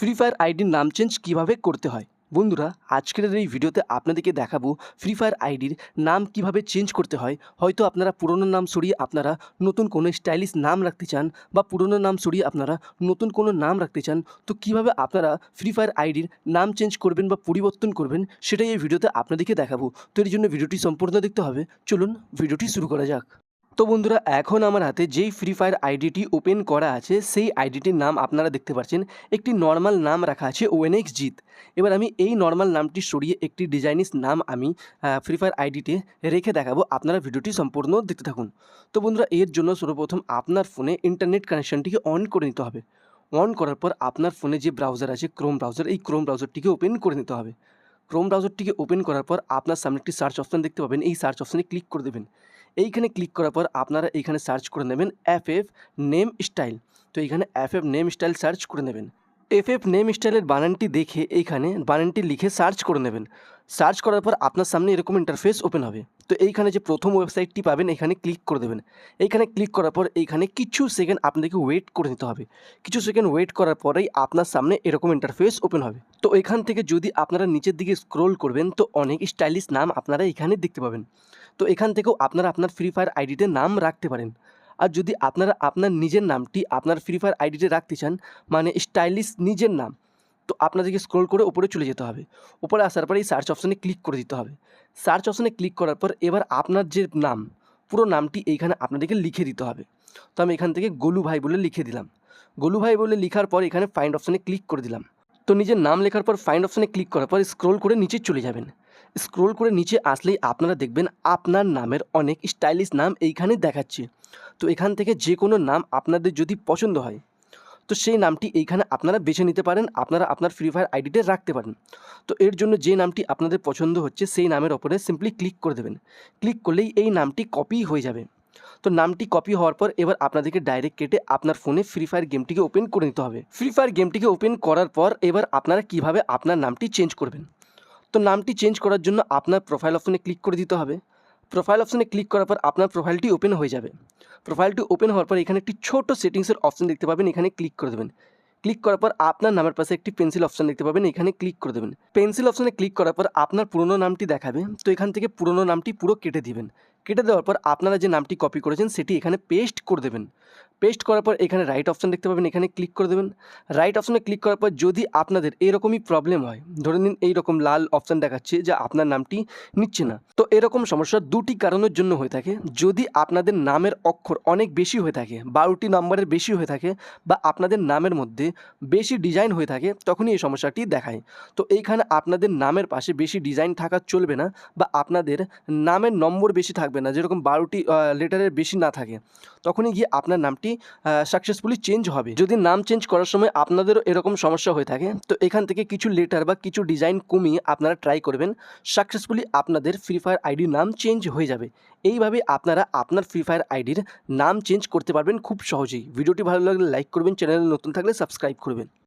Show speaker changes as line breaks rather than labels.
Free fire আইডির নাম change কীভাবে করতে হয়? বন্ধুরা, আজকের এই ভিডিওতে আপনাদেরকে দেখাবো ফ্রি ফায়ার আইডির নাম কীভাবে চেঞ্জ করতে হয়। হয়তো আপনারা পুরনো নাম সরিয়ে আপনারা নতুন কোনো স্টাইলিশ নাম রাখতে চান বা পুরনো নাম সরিয়ে আপনারা নতুন কোনো নাম রাখতে চান, তো কীভাবে আপনারা ফ্রি ফায়ার আইডির নাম চেঞ্জ করবেন বা পরিবর্তন করবেন সেটাই এই ভিডিওতে আপনাদেরকে দেখাবো। তো এর জন্য ভিডিওটি সম্পূর্ণ দেখতে হবে। চলুন, ভিডিওটি শুরু করা যাক। তো বন্ধুরা, এখন আমার হাতে যেই ফ্রি ফায়ার আইডিটি ওপেন করা আছে, সেই আইডিটির নাম আপনারা দেখতে পাচ্ছেন। একটি নর্মাল নাম রাখা আছে ওএনএক্স জিত এবার আমি এই নর্মাল নামটি সরিয়ে একটি ডিজাইনিস নাম আমি ফ্রি ফায়ার আইডিতে রেখে দেখাবো। আপনারা ভিডিওটি সম্পূর্ণ দেখতে থাকুন। তো বন্ধুরা, এর জন্য সর্বপ্রথম আপনার ফোনে ইন্টারনেট কানেকশনটিকে অন করে নিতে হবে। অন করার পর আপনার ফোনে যে ব্রাউজার আছে ক্রোম ব্রাউজার এই ক্রোম ব্রাউজারটিকে ওপেন করে নিতে হবে। ক্রোম ব্রাউজারটিকে ওপেন করার পর আপনার সামনে একটি সার্চ অপশান দেখতে পাবেন। এই সার্চ অপশানে ক্লিক করে দেবেন। এইখানে ক্লিক করার পর আপনারা এইখানে সার্চ করে নেবেন এফ এফ নেম স্টাইল তো এইখানে F F name style search করে নেবেন। এফ এফ নেম স্টাইলের বানানটি দেখে এইখানে বানানটি লিখে সার্চ করে নেবেন। সার্চ করার পর আপনার সামনে এরকম ইন্টারফেস ওপেন হবে। তো এইখানে যে প্রথম ওয়েবসাইটটি পাবেন, এখানে ক্লিক করে দেবেন। এইখানে ক্লিক করার পর এইখানে কিছু সেকেন্ড আপনাদেরকে ওয়েট করে নিতে হবে। কিছু সেকেন্ড ওয়েট করার পরেই আপনার সামনে এরকম ইন্টারফেস ওপেন হবে। তো এখান থেকে যদি আপনারা নিচের দিকে স্ক্রোল করবেন, তো অনেক স্টাইলিশ নাম আপনারা এখানে দেখতে পাবেন। তো এখান থেকেও আপনারা আপনার ফ্রি ফায়ার আইডিতে নাম রাখতে পারেন। আর যদি আপনারা আপনার নিজের নামটি আপনার ফ্রি ফায়ার আইডিতে রাখতে চান মানে স্টাইলিশ নিজের নাম তো আপনাদেরকে স্ক্রোল করে ওপরে চলে যেতে হবে। উপরে আসার পরে এই সার্চ অপশানে ক্লিক করে দিতে হবে। সার্চ অপশানে ক্লিক করার পর এবার আপনার যে নাম, পুরো নামটি এইখানে আপনাদেরকে লিখে দিতে হবে। তো আমি এখান থেকে গোলু ভাই বলে লিখে দিলাম। গোলু ভাই বলে লিখার পর এখানে ফাইন্ড অপশানে ক্লিক করে দিলাম। তো নিজের নাম লেখার পর ফাইন্ড অপশানে ক্লিক করার পর স্ক্রোল করে নিচে চলে যাবেন। স্ক্রোল করে নিচে আসলেই আপনারা দেখবেন আপনার নামের অনেক স্টাইলিশ নাম এইখানে দেখাচ্ছে। তো এখান থেকে যে কোনো নাম আপনাদের যদি পছন্দ হয় তো সেই নামটি এইখানে আপনারা বেছে নিতে পারেন, আপনারা আপনার ফ্রি ফায়ার আইডিতে রাখতে পারেন। তো এর জন্য যে নামটি আপনাদের পছন্দ হচ্ছে, সেই নামের ওপরে সিম্পলি ক্লিক করে দেবেন। ক্লিক করলেই এই নামটি কপি হয়ে যাবে। তো নামটি কপি হওয়ার পর এবার আপনাদেরকে ডাইরেক্ট কেটে আপনার ফোনে ফ্রি ফায়ার গেমটিকে ওপেন করে নিতে হবে। ফ্রি ফায়ার গেমটিকে ওপেন করার পর এবার আপনারা কীভাবে আপনার নামটি চেঞ্জ করবেন? তো নামটি চেঞ্জ করার জন্য আপনার প্রোফাইল অপশনে ক্লিক করে দিতে হবে। প্রোফাইল অপশানে ক্লিক করার পর আপনার প্রোফাইলটি ওপেন হয়ে যাবে। প্রোফাইলটি ওপেন হওয়ার পর এখানে একটি ছোট সেটিংসের অপশান দেখতে পাবেন, এখানে ক্লিক করে দেবেন। ক্লিক করার পর আপনার নামের পাশে একটি পেন্সিল অপশান দেখতে পাবেন, এখানে ক্লিক করে দেবেন। পেন্সিল অপশানে ক্লিক করার পর আপনার পুরনো নামটি দেখাবে, তো এখান থেকে পুরনো নামটি পুরো কেটে দিবেন। কেটে দেওয়ার পর আপনারা যে নামটি কপি করেছেন, সেটি এখানে পেস্ট করে দেবেন। পেস্ট করার পর এখানে রাইট অপশান দেখতে পাবেন, এখানে ক্লিক করে দেবেন। রাইট অপশানে ক্লিক করার পর যদি আপনাদের এরকমই প্রবলেম হয়, ধরে নিন এইরকম লাল অপশান দেখাচ্ছে যে আপনার নামটি নিচ্ছে না, তো এরকম সমস্যা দুটি কারণের জন্য হয়ে থাকে। যদি আপনাদের নামের অক্ষর অনেক বেশি হয়ে থাকে বারোটি নম্বরের বেশি হয়ে থাকে বা আপনাদের নামের মধ্যে বেশি ডিজাইন হয়ে থাকে, তখনই এই সমস্যাটি দেখায়। তো এইখানে আপনাদের নামের পাশে বেশি ডিজাইন থাকা চলবে না বা আপনাদের নামের নম্বর বেশি থাকবে না, যেরকম বারোটি লেটারের বেশি না থাকে, তখনই গিয়ে আপনার নামটি সাকসেসফুলি চেঞ্জ হবে। যদি নাম চেঞ্জ করার সময় আপনাদেরও এরকম সমস্যা হয়ে থাকে, তো এখান থেকে কিছু লেটার বা কিছু ডিজাইন কমিয়ে আপনারা ট্রাই করবেন সাকসেসফুলি আপনাদের ফ্রি ফায়ার আইডির নাম চেঞ্জ হয়ে যাবে। এইভাবে আপনারা আপনার ফ্রি ফায়ার আইডির নাম চেঞ্জ করতে পারবেন খুব সহজেই। ভিডিওটি ভালো লাগলে লাইক করবেন চ্যানেলে নতুন থাকলে সাবস্ক্রাইব করবেন।